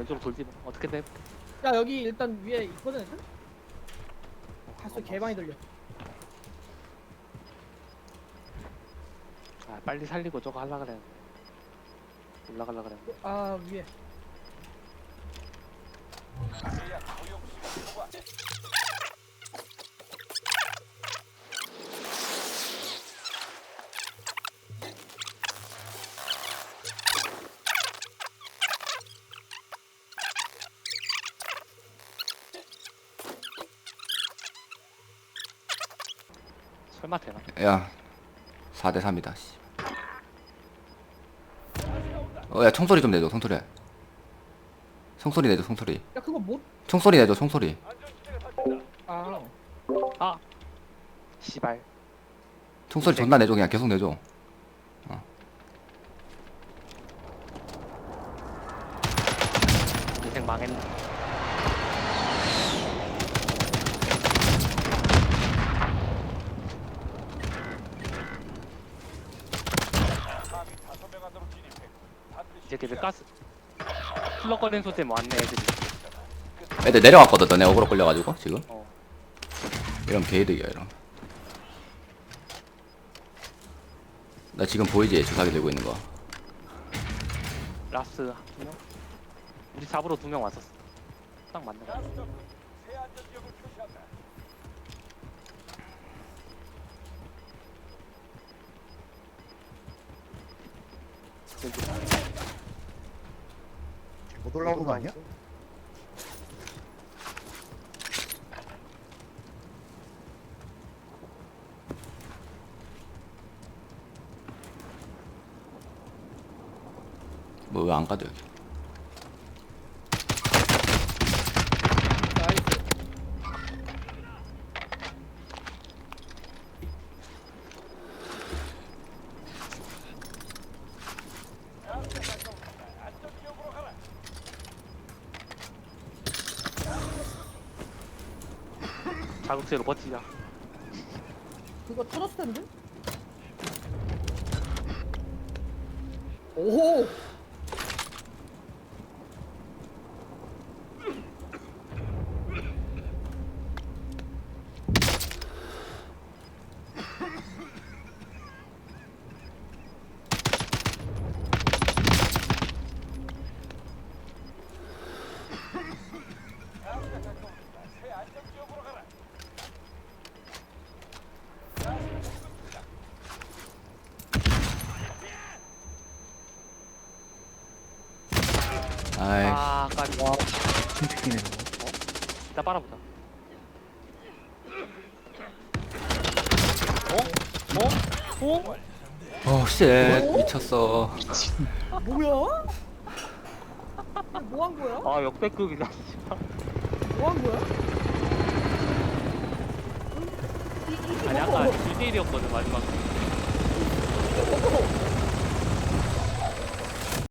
왼쪽으로 돌지 뭐. 어떻게든 해. 야 여기 일단 위에 있거든 애들? 발소 개 많이 들려 아 빨리 살리고 저거 하려 그래. 올라가려 그래. 아 위에 설마 되나? 야 4대 3이다 씨. 어야 총소리 좀 내줘 총소리 총소리 내줘 총소리 야 그거 못.. 총소리 내줘 총소리 아 아 씨발. 총소리 존나 내줘 그냥 계속 내줘 인생 망했네. 이제 걔들 가스 소리 때문에 왔네 애들이. 애들 내려왔거든 너네 어그로 끌려가지고 지금 어. 이러면 개이득이야 이러면 나 지금 보이지 주사기 들고 있는 거 라스 두 명? 우리 잡으러 두 명 왔었어. 딱 맞는 거. 왼쪽. 못 올라오는 거 아니야? 뭐 왜 안 가도 여기 자극제로 버티자. 그거 터졌을 텐데? 오 아이 아, 까비. 침튀기네 이따 빨아보자. 어? 어? 어? 어쉣 미쳤어 뭐야? 뭐 한 거야? 아, 역대급이다, 진짜. 뭐 한 거야? 아니, 아까 1대1이었거든, 마지막.